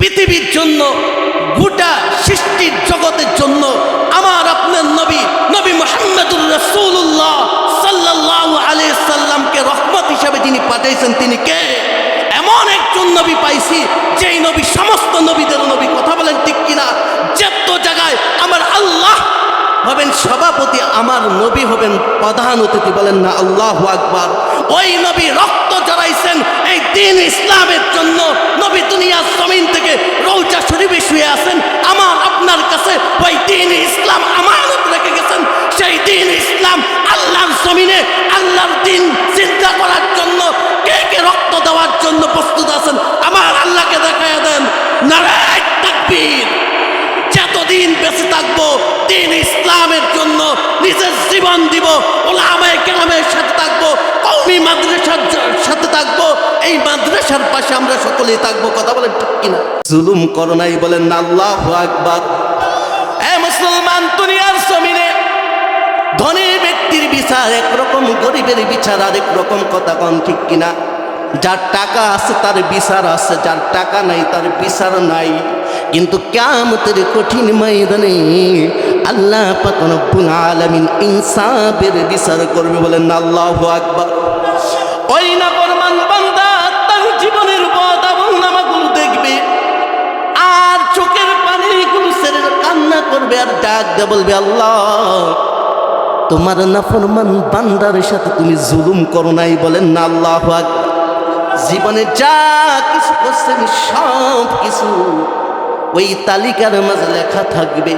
পৃথিবীর জন্য, গোটা সৃষ্টির জগতের জন্য আমার আপনার নবী নবী মোহাম্মদুর রসুল্লাহ সাল্লাহ আলি সাল্লামকে রহমত হিসাবে যিনি পাঠাইছেন, তিনি কে? এমন একজন নবী পাইছি, যেই নবী সমস্ত নবীদের নবী কথা বলেন ঠিক কিনা? যে জায়গায় আমার আল্লাহ হবেন সভাপতি, আমার নবী হবেন প্রধান অতিথি বলেন না, আল্লাহ আকবার। ওই নবী রক্ত জড়াইছেন এই দিন ইসলামের জন্য। নবী দুনিয়ার জমিন থেকে রৌজা শরীফে শুয়ে আছেন। আমার, আপনার কাছে ওই দিন ইসলাম আমানত রেখে গেছেন। সেই দিন ইসলাম আল্লাহর জমিনে, আল্লাহর দিন চিন্তা করার জন্য, কে কে রক্ত দেওয়ার জন্য প্রস্তুত আছেন? আমার আল্লাহকে দেখায় দেন, নারায় তাকবীর। যতদিন বেঁচে থাকব দিন ইসলামের জন্য নিজের জীবন দিব ওলামায় কেরামের সাথে থাকব কৌমি মাদ্রাসার সাথে থাকব এই মাদ্রাসার পাশে আমরা সকলেই থাকব কথা বলেন ঠিক কিনা? জুলুম করো নাই বলেন আল্লাহ আকবার। এ মুসলমান দুনিয়ার জমিনে ধনী ব্যক্তির বিচার একরকম গরিবের বিচার আরেক রকম কথা কন ঠিক কিনা? যার টাকা আছে তার বিচার আছে যার টাকা নাই তার বিচার নাই। কিন্তু কেমতের কঠিন ময়দানে আল্লাহ পাক রব্বুল আলামিন ইনসাফের বিচার করবে বলেন আল্লাহু আকবার ওই না ফরমান বান্দা তার জীবনের পথ এবং নামাগুলো দেখবে, আর চোখের পানিগুলো ছেড়ে কান্না করবে আর ডাক দিয়ে বলবে, আল্লাহ, তোমার নাফরমান বান্দার সাথে তুমি জুলুম করো নাই বলেন না আল্লাহ। জীবনে যা কিছু করছেন সব কিছু ওই তালিকার মাঝে লেখা থাকবে,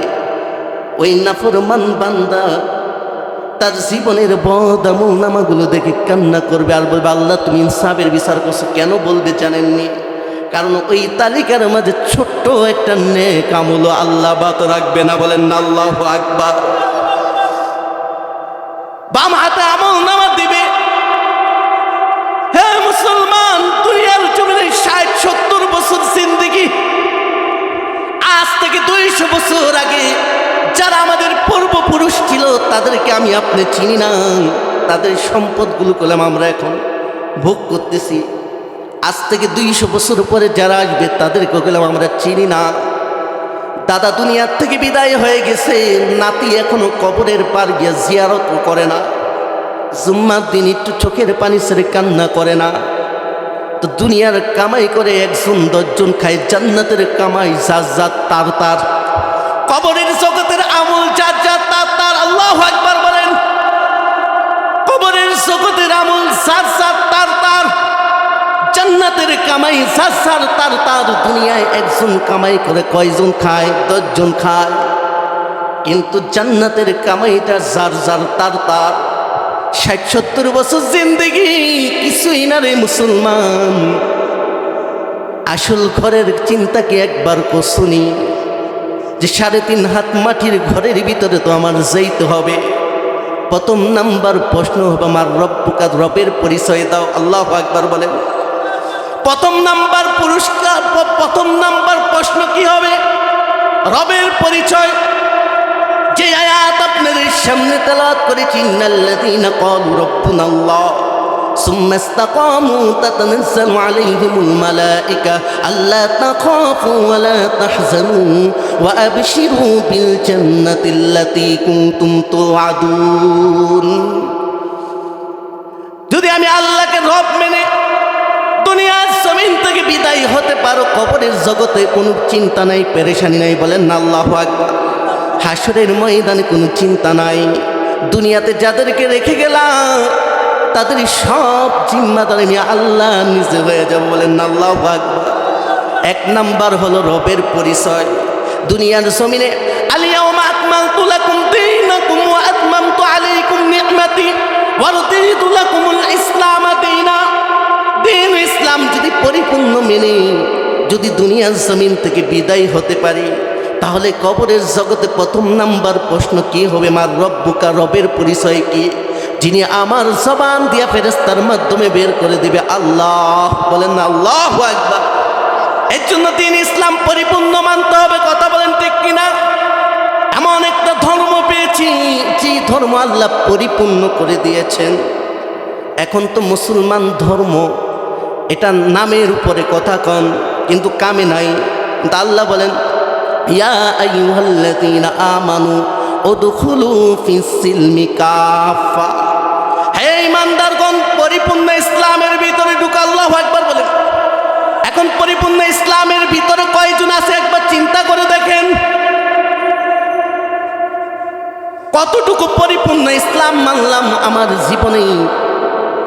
ওই নাফরমান বান্দা তার জীবনের বদামল নামাগুলো দেখে কান্না করবে আর বলবে, আল্লাহ, তুমি ইনসাফের বিচার করছ, কেন বলবে জানেননি? কারণ ওই তালিকার মাঝে ছোট্ট একটা নেক আমল আল্লাহ বাত রাখবে না, বলেন না, আল্লাহ আকবার। বাম হাতে আমল নামা দিবে। হ্যাঁ মুসলমান, দুনিয়ার জমিনে ষাট সত্তর বছর জিন্দিগি আজ থেকে দুইশো বছর আগে যারা আমাদের পূর্বপুরুষ ছিল, তাদেরকে আমি আপনি চিনি না। তাদের সম্পদগুলো করলাম আমরা এখন ভোগ করতেছি। আজ থেকে দুইশো বছর পরে যারা আসবে, তাদেরকে গেলাম আমরা চিনি না। দাদা দুনিয়ার থেকে বিদায় হয়ে গেছে, নাতি এখনও কবরের পার গিয়ে জিয়ারত করে না। জুম্মার দিন একটু চোখের পানি সেরে কান্না করে না। তো দুনিয়ার কামাই করে একজন দশজন খায়, জান্নাতের কামাই যার যার তার তার। কবরের জগতের আমল যার যার তার তার, আল্লাহ একবার বলেন। কবরের জগতের আমল যার যার তার তার, জান্নাতের কামাই যার যার তার তার। দুনিয়ায় একজন কামাই করে কয়জন খায়? দশজন খায়। কিন্তু জান্নাতের কামাইটা যার যার তার তার। ষাট, সত্তর বছর জিন্দগি, কিছুই না রে মুসলমান। আসল ঘরের চিন্তা কি একবার কশুনি যে সাড়ে তিন হাত মাটির ঘরের ভিতরে তো আমার যাইতে হবে। প্রথম নাম্বার প্রশ্ন হবে, আমার রব্বুকার রবের পরিচয় দাও। আল্লাহ একবার বলেন। প্রথম নাম্বার পুরস্কার, প্রথম নাম্বার প্রশ্ন কি হবে? রবের পরিচয় যে আয়াত আপনাদের সামনে তেলাওয়াত করেছি ইন্নাল্লাযীনা ক্বালু রাব্বুনা আল্লাহ ثم استقاموا تتنزل عليهم الملائكة ألا تخافوا ولا تحزنوا وأبشروا بالجنة التي كنتم توعدون যদি আমি আল্লাহকে রব মেনে দুনিয়ার জমিন থেকে বিদায় হতে পারো কবরের জগতে কোনো চিন্তা নাই পেরেশানি নাই বলেন না আল্লাহ আকবার হাসরের ময়দানে কোনো চিন্তা নাই। দুনিয়াতে যাদেরকে রেখে গেলাম তাদের সব জিম্মাদার আমি আল্লাহ নিজে হয়ে যাব বলেন আল্লাহ আকবার। এক নাম্বার হলো রবের পরিচয়। দুনিয়ার জমিনে আলিয়াউমা আকমালতু লাকুম দীনাকুম ওয়া আতমামতু আলাইকুম নি'মাতি ওয়া রাদিতু লাকুমুল ইসলাম দীনা। দিন ইসলাম যদি পরিপূর্ণ মেনে, যদি দুনিয়ার জমিন থেকে বিদায় হতে পারি তাহলে কবরের জগতে প্রথম নাম্বার প্রশ্ন কি হবে? মার রব্বুকা, রবের পরিচয় কি? যিনি আমার জবান দিয়া ফেরেস্তার মাধ্যমে বের করে দিবে, আল্লাহ। বলেন আল্লাহ একবার এর জন্য দিন ইসলাম পরিপূর্ণ মানতে হবে, কথা বলেন ঠিক কিনা? এমন একটা ধর্ম পেয়েছি, যে ধর্ম আল্লাহ পরিপূর্ণ করে দিয়েছেন। এখন তো মুসলমান ধর্ম এটা নামের উপরে কথা কন, কিন্তু কামে নাই। কিন্তু আল্লাহ বলেন ইয়া আইয়ুহাল্লাযীনা আমানু উদখুলু ফিস সিলমি কাফা হে ইমানদারগণ পরিপূর্ণ ইসলামের ভিতরে ঢুকে আল্লাহু আকবার বলেন। এখন পরিপূর্ণ ইসলামের ভিতরে কয়জন আছে একবার চিন্তা করে দেখেন। কতটুকু পরিপূর্ণ ইসলাম মানলাম আমার জীবনে?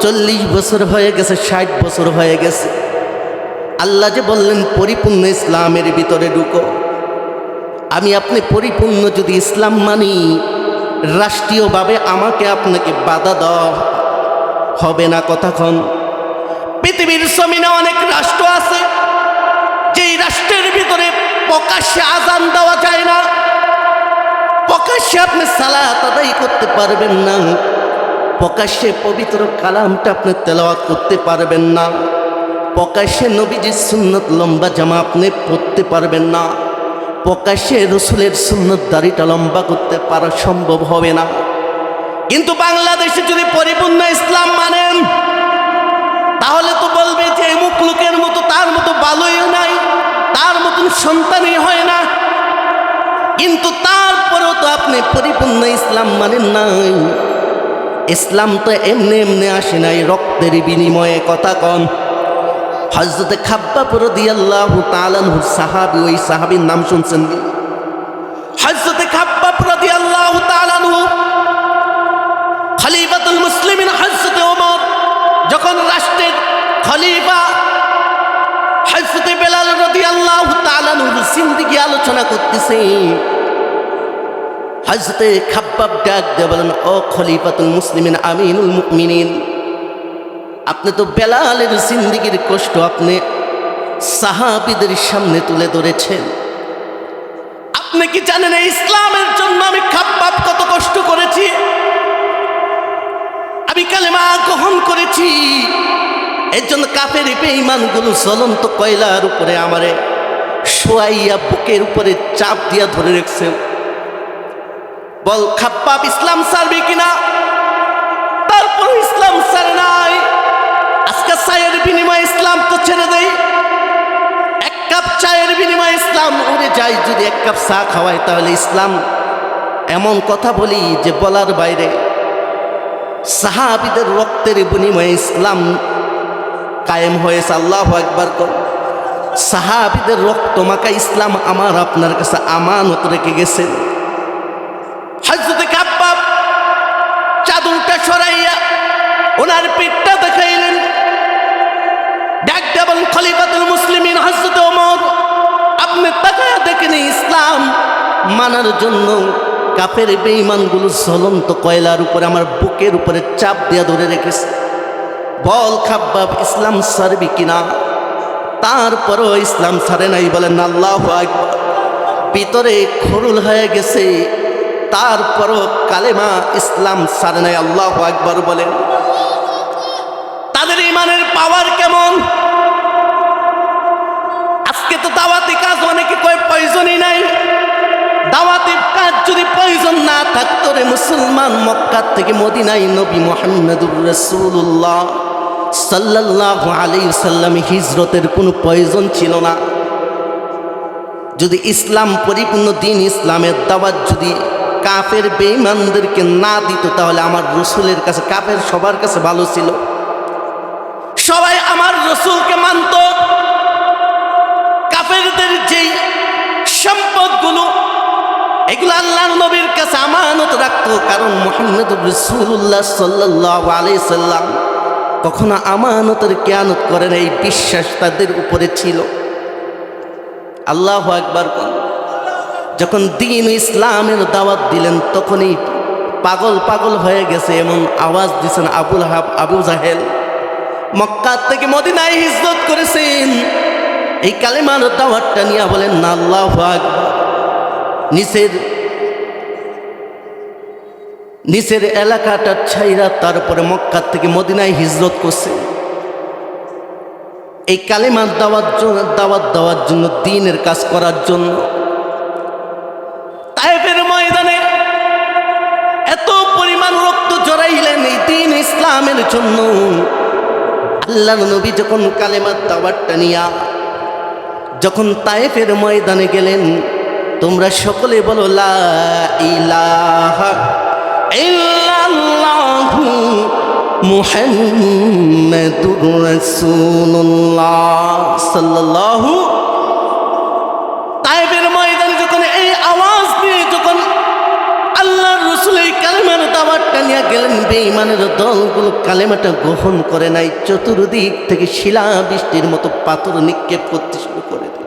চল্লিশ বছর হয়ে গেছে, ষাট বছর হয়ে গেছে। আল্লাহ যে বললেন, পরিপূর্ণ ইসলামের ভিতরে ঢুকো। আমি আপনি পরিপূর্ণ যদি ইসলাম মানি, রাষ্ট্রীয়ভাবে আমাকে আপনাকে বাধা দেওয়া হবে না কথাক্ষণ পৃথিবীর জমিনে অনেক রাষ্ট্র আছে, যেই রাষ্ট্রের ভিতরে প্রকাশ্যে আজান দেওয়া যায় না। প্রকাশ্যে আপনি সালাত আদায় করতে পারবেন না। প্রকাশ্যে পবিত্র কালামটা আপনি তেলাওয়াত করতে পারবেন না। প্রকাশ্যে নবীজির সুন্নত লম্বা জামা আপনি পরতে পারবেন না। প্রকাশ্যে রসুলের সুন্নত দাড়িটা লম্বা করতে পারা সম্ভব হবে না। কিন্তু বাংলাদেশে যদি পরিপূর্ণ ইসলাম মানেন, তাহলে তো বলবে যে এমুক লোকের মতো তার মতো ভালোই নাই, তার মতন সন্তানই হয় না। কিন্তু তারপরেও তো আপনি পরিপূর্ণ ইসলাম মানেন নাই। ইসলাম তো এমনি এমনি আসে নাই, রক্তের বিনিময়ে, কথা কন। হজরতে খাব্বা পরে দিয়ে আল্লাহ তালানহুর সাহাবি, ওই সাহাবির নাম শুনছেন হজরতে খাব্বা পরে দিয়ে আল্লাহ তালানহু খলিফাতুল মুসলিমিন হজরতে ওমর যখন রাষ্ট্রের খলিফা হজরতে বেলাল রদি আল্লাহ তালানহুর সিন্দিগি আলোচনা করতেছে। হজরতে খাব্বাব ডাক দিয়ে বলেন, ও খলিফাতুল মুসলিমিন আমিনুল মুমিনিন আপনি তো বেলালের জিন্দিগির কষ্ট আপনি সাহাবিদের সামনে তুলে ধরেছেন। আপনি কি জানেন ইসলামের জন্য আমি খাব্বাব কত কষ্ট করেছি? আমি কালেমা গ্রহণ করেছি। এর জন্য কাপের বেঈমানগুলো জ্বলন্ত কয়লার উপরে আমারে শোয়াইয়া বুকের উপরে চাপ দিয়া ধরে রেখেছে। বল খাপ্পাব ইসলাম সারবে কিনা? তারপর ইসলাম সারে নাই। চায়ের বিনিময়ে ইসলাম তো ছেড়ে দেই। এক কাপ চায়ের ইসলাম উড়ে যদি এক কাপ চা তাহলে ইসলাম এমন কথা বলি যে বলার বাইরে সাহাবিদের রক্তের ইসলাম কায়েম হয়েছে। আল্লাহ একবার কর। সাহাবিদের রক্ত মাকা ইসলাম আমার আপনার কাছে আমানত রেখে গেছেন হজরত সরাইয়া ওনার পেটটা দেবেন খলিফাতুল মুসলিমিন হজরত ওমর, আপনি তাকায়া দেখেন ইসলাম মানার জন্য কাপের বেঈমানগুলো জ্বলন্ত কয়লার উপরে আমার বুকের উপরে চাপ দিয়া ধরে রেখেছে। বল খাব্বাব, ইসলাম সারবি কিনা তারপরও ইসলাম সারে নাই বলেন আল্লাহ ভিতরে খরুল হয়ে গেছে, তারপরও কালেমা ইসলাম সারে নাই, আল্লাহ আকবার বলেন। তাদের ইমানের পাওয়ার কেমন? আজকে তো দাওয়াতি কাজ অনেকে কয় প্রয়োজনই নাই। দাওয়াতি কাজ যদি প্রয়োজন না থাকতো রে মুসলমান মক্কার থেকে মদিনাই নবী মোহাম্মদুর রসুল্লাহ সাল্লাহ আলী সাল্লাম হিজরতের কোনো প্রয়োজন ছিল না। যদি ইসলাম পরিপূর্ণ দিন ইসলামের দাওয়াত যদি কাফের বেঈমানদেরকে না দিত, তাহলে আমার রসুলের কাছে, কাফের সবার কাছে ভালো ছিল। এগুলো আল্লাহ নবীর কাছে আমানত রাখতো, কারণ মোহাম্মদ রসুল্লাহ সাল্লাহ আলি সাল্লাম কখনো আমানতের জ্ঞানত করেন এই বিশ্বাস তাদের উপরে ছিল। আল্লাহ একবার যখন দিন ইসলামের দাওয়াত দিলেন, তখনই পাগল পাগল হয়ে গেছে এমন আওয়াজ দিছেন আবুল হাব, আবু জাহেল। মক্কার থেকে মদিনায় হিজরত করেছেন। এই কালেমার দাওয়াতটা নিয়ে বলেন না আল্লাহ আকবার। নিচের নিচের এলাকাটা ছাইরা তারপরে মক্কার থেকে মদিনায় হিজরত করছে। এই কালেমার জন্য, দাওয়াত দেওয়ার জন্য, দিনের কাজ করার জন্য তাইফের ময়দানে এত পরিমাণ রক্ত জড়াইলেন এই দিন ইসলামের জন্য। আল্লাহ নবী যখন কালেমার দাওয়াতটা নিয়া, যখন তায়েফের ময়দানে গেলেন, তোমরা সকলে বলো, লা ইলাহা সাল্লাল্লাহু দিয়ে যখন এই দলগুলো কালেমাটা গ্রহণ করে নাই, চতুর্দিক থেকে শিলা বৃষ্টির মতো পাথর নিক্ষেপ করতে শুরু করে দিল।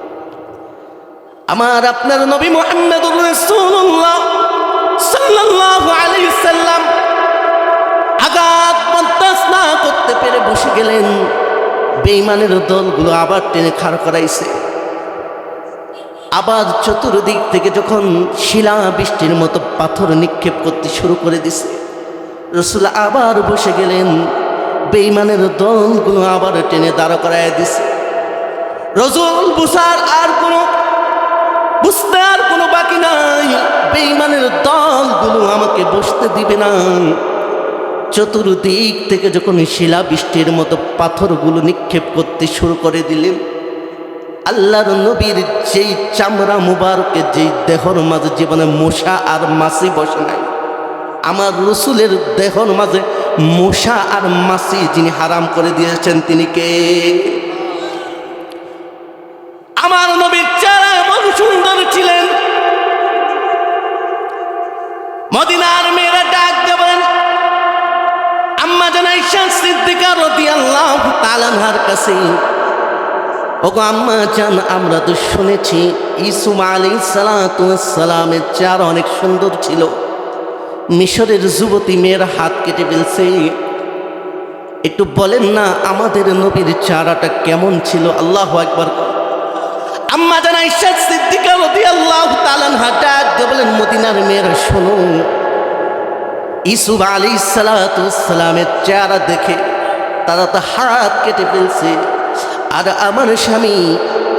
আমার আপনার নবী মোহাম্মদুর আলাইহি করতে পেরে বসে গেলেন। বেঈমানের দলগুলো আবার টেনে খাড় করাইছে। আবার চতুর্দিক থেকে যখন শিলা বৃষ্টির মতো পাথর নিক্ষেপ করতে শুরু করে দিছে, রসুল আবার বসে গেলেন। বেইমানের দলগুলো আবার টেনে দাঁড়া করায় দিছে। রসুল বুসার আর কোনো বুঝতে আর কোনো বাকি নাই। বেইমানের দলগুলো আমাকে বসতে দিবে না। চতুর্দিক থেকে যখন শিলা বৃষ্টির মতো পাথরগুলো নিক্ষেপ করতে শুরু করে দিলেন, আল্লাহর নবীর যেই চামড়া মুবারকের যেই দেহর মাঝে জীবনে মশা আর মাসি বসে নাই, আমার রসুলের দেহর মাঝে মশা আর মাসি যিনি হারাম করে দিয়েছেন, তিনি কে? আমার আমরা তো শুনেছি ইসুম আলী সালামের চার অনেক সুন্দর ছিল। মিশরের যুবতী মেয়ের হাত কেটে ফেলছে। একটু বলেন না, আমাদের নবীর চারাটা কেমন ছিল? আল্লাহ একবার আম্মা জানা ঈশ্বর সিদ্দিকা রদি আল্লাহ তালান হাটাক বলেন, মদিনার মেয়েরা, শোনো ইসুফ আলী সালামের চেহারা দেখে তারা তো হাত কেটে ফেলছে। আর আমার স্বামী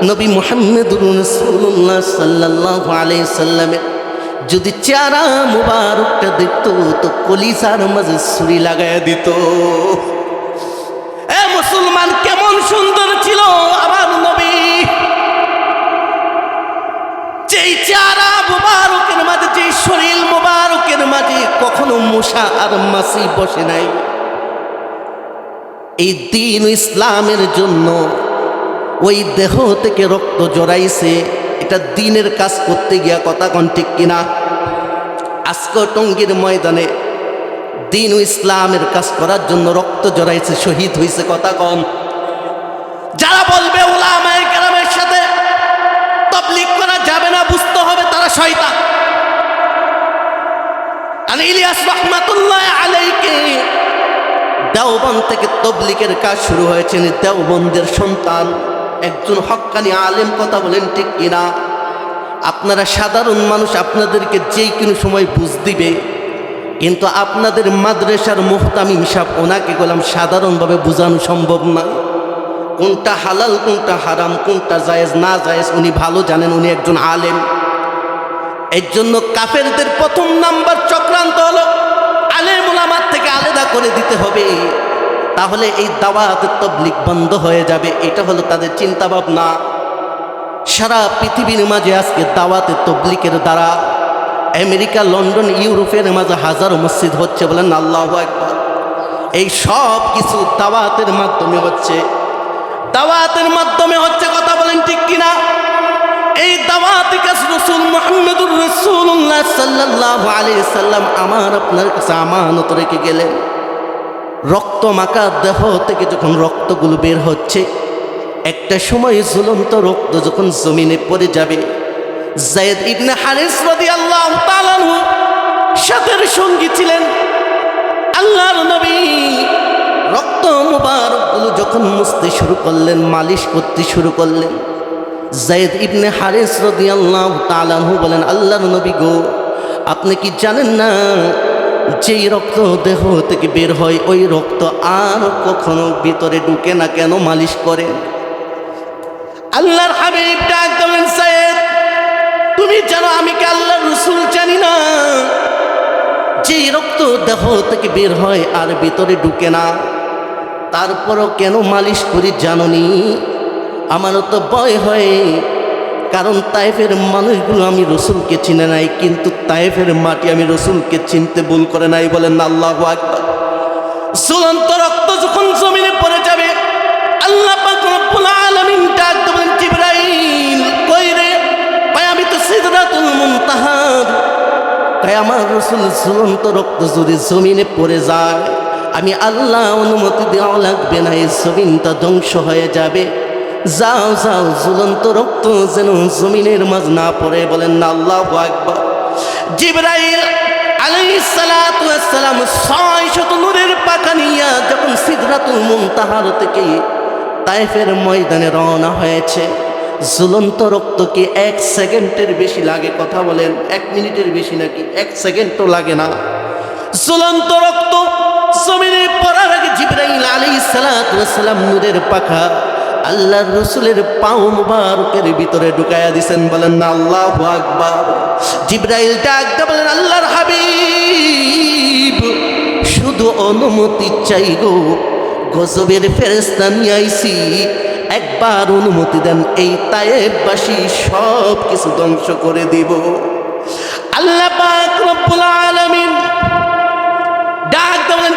নবী মোহাম্মদুর রসুল্লাহ সাল্লাহ আলাই সাল্লামের যদি চেহারা মুবারকটা দেখত, তো কলিসার মাঝে ছুরি লাগাইয়া দিত। মুসলমান কেমন সুন্দর ছিল আমার নবী যেই চেহারা মুবারকের মাঝে যেই শরীর মুবারকের মাঝে কখনো মশা আর মাসি বসে নাই। এই দিন ইসলামের জন্য ওই দেহ থেকে রক্ত জড়াইছে, এটা দিনের কাজ করতে গিয়া কথা কন ঠিক কিনা? আজকে টঙ্গির ময়দানে দিন ইসলামের কাজ করার জন্য রক্ত জড়াইছে, শহীদ হয়েছে কথা কম যারা বলবে শয়তান। আর আলাইকে থেকে তবলিকের কাজ শুরু হয়েছে দেওবন্দের সন্তান। একজন হক্কানি আলেম, কথা বলেন ঠিক কিনা? আপনারা সাধারণ মানুষ, আপনাদেরকে যেই কোনো সময় বুঝ দিবে। কিন্তু আপনাদের মাদ্রাসার মুহতামিম সাহ ওনাকে গেলাম সাধারণভাবে বোঝানো সম্ভব না। কোনটা হালাল, কোনটা হারাম, কোনটা জায়েজ, না জায়েজ, উনি ভালো জানেন, উনি একজন আলেম। এর জন্য কাফেরদের প্রথম নাম্বার চক্রান্ত হলো আলেম ওলামার থেকে আলাদা করে দিতে হবে। তাহলে এই দাওয়াত তবলিক বন্ধ হয়ে যাবে, এটা হলো তাদের চিন্তা ভাবনা সারা পৃথিবীর মাঝে আজকে দাওয়াতে তবলিকের দ্বারা, আমেরিকা, লন্ডন, ইউরোপের মাঝে হাজারো মসজিদ হচ্ছে বলেন আল্লাহ একবার এই সব কিছু দাওয়াতের মাধ্যমে হচ্ছে। দাওয়াতের মাধ্যমে হচ্ছে কথা বলেন ঠিক কিনা? এই দাওয়াতি কাজ রসুল মোহাম্মদুর রসুল্লাহ সাল্লাহ আলী সাল্লাম আমার আপনার কাছে আমানত রেখে গেলেন। রক্ত মাখা দেহ থেকে যখন রক্তগুলো বের হচ্ছে, একটা সময় ঝুলন্ত রক্ত যখন জমিনে পড়ে যাবে, জায়দ ইবনে হারিস তাআলা আনহু সাথের সঙ্গী ছিলেন। আল্লাহর নবী রক্ত মুবারকগুলো যখন মুছতে শুরু করলেন, মালিশ করতে শুরু করলেন। জায়দ ইবনে হারিস রাদিয়াল্লাহু বলেন, আল্লাহর নবী গো, আপনি কি জানেন না, যেই রক্ত দেহ থেকে বের হয়, ওই রক্ত আর কখনো ভিতরে ঢুকে না কেন মালিশ করে? আল্লাহর হাবিব ডাক সাইদ তুমি জানো আমি কি আল্লাহর রসুল জানি না? যেই রক্ত দেহ থেকে বের হয় আর ভিতরে ঢুকে না, তারপরও কেন মালিশ করি জাননি? আমারও তো ভয় হয়। কারণ তাইফের মানুষগুলো আমি রসুলকে চিনে নাই, কিন্তু তাইফের মাটি আমি রসুলকে চিনতে ভুল করে নাই বলেন আল্লাহ আকবার। ঝুলন্ত রক্ত যখন জমিনে পড়ে যাবে, আল্লাহ কই রে? ভাই, আমি তো তাই আমার রসুল ঝুলন্ত রক্ত যদি জমিনে পড়ে যায়, আমি আল্লাহ অনুমতি দেওয়া লাগবে না, এই জমিনটা ধ্বংস হয়ে যাবে। যাও যাও, ঝুলন্ত রক্ত যেন জমিনের মাঝ না পড়ে। বলেন না, আল্লাহ আকবার। জিবরাইল আলাইহিস সালাতু ছয় শত নূরের পাকা নিয়া যখন সিদরাতুল মুনতাহার থেকে তাইফের ময়দানে রওনা হয়েছে, ঝুলন্ত রক্তকে এক সেকেন্ডের বেশি লাগে কথা বলেন, এক মিনিটের বেশি নাকি? এক সেকেন্ডও লাগে না। ঝুলন্ত রক্ত জমিনে পড়ার আগে জিব্রাইল ওয়াস সালাম নূরের পাখা আল্লাহর রসুলের পাও মুবারকের ভিতরে ঢুকাইয়া দিছেন, বলেন না আল্লাহু আকবার। জিব্রাইল ডাকতে বলেন, আল্লাহর হাবিব, শুধু অনুমতি চাই গো। গজবের ফেরেস্তা নিয়ে আইছি। একবার অনুমতি দেন, এই তায়েববাসী সব কিছু ধ্বংস করে দিব। আল্লাহ পাক রব্বুল আলামিন ডাক দেবেন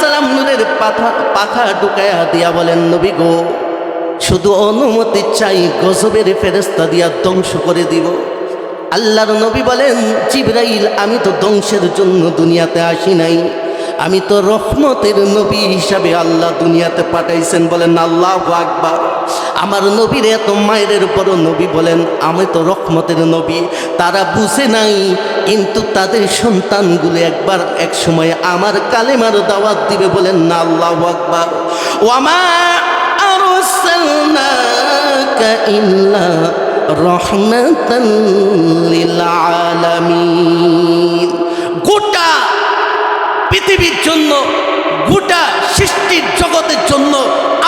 সালাম নূরের পাখা পাখা ঢুকায়া দিয়া বলেন, নবী গো, শুধু অনুমতি চাই, গজবের ফেরেস্তা দিয়া ধ্বংস করে দিব। আল্লাহর নবী বলেন, জিব্রাইল, আমি তো ধ্বংসের জন্য দুনিয়াতে আসি নাই। আমি তো রহমতের নবী হিসাবে আল্লাহ দুনিয়াতে পাঠাইছেন বলেন, আল্লাহ আকবার। আমার নবীর এত মায়ের বড় নবী বলেন, আমি তো রহমতের নবী, তারা বুঝে নাই, কিন্তু তাদের সন্তানগুলো একবার এক সময় আমার কালেমার দাওয়াত দিবে বলেন না আল্লাহ আকবার। ও আমার আরসালনাকা ইল্লা আলামিন। গোটা পৃথিবীর জন্য, গোটা সৃষ্টির জগতের জন্য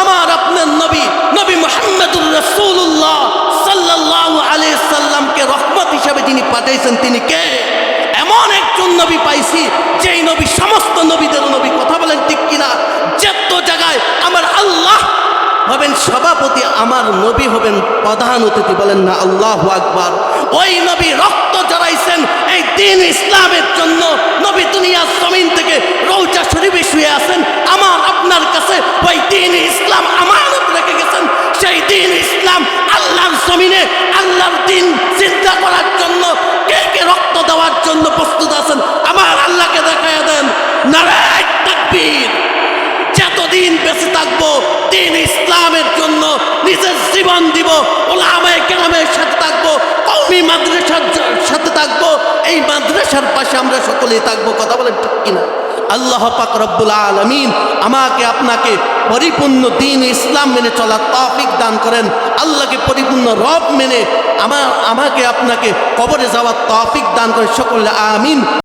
আমার আপনার নবী নবী মোহাম্মদুর রসুল্লাহ সাল্লাহ আলি সাল্লামকে রহমত হিসাবে যিনি পাঠাইছেন, তিনি কে? এমন একজন নবী পাইছি, যেই নবী সমস্ত নবীদের নবী কথা বলেন ঠিক কিনা? যেত জায়গায় আমার আল্লাহ হবেন সভাপতি, আমার নবী হবেন প্রধান অতিথি বলেন না, আল্লাহ আকবার। ওই নবী রক্ত জড়াইছেন এই দিন ইসলামের জন্য। নবী দুনিয়ার জমিন থেকে রৌজা শরীফে শুয়ে আছেন। আমার, আপনার কাছে ওই দিন ইসলাম আমানত রেখে গেছেন। সেই দিন ইসলাম আল্লাহর জমিনে, আল্লাহর দিন চিন্তা করার জন্য, কে কে রক্ত দেওয়ার জন্য প্রস্তুত আছেন, আমার আল্লাহকে দেখায় দেন। নারায় তাকবীর। যতদিন বেঁচে থাকব, দিন ইসলামের জন্য নিজের জীবন দিব, ওলামায়ে কেরামের সাথে থাকব কৌমি মাদ্রাসার সাথে থাকব, এই মাদ্রাসার পাশে আমরা সকলেই থাকব, কথা বলেন ঠিক কিনা? আল্লাহ পাক রব্বুল আলমিন আমাকে, আপনাকে পরিপূর্ণ দিন ইসলাম মেনে চলার তৌফিক দান করেন। আল্লাহকে পরিপূর্ণ রব মেনে আমার আমাকে, আপনাকে কবরে যাওয়ার তৌফিক দান করেন সকলে, আমিন।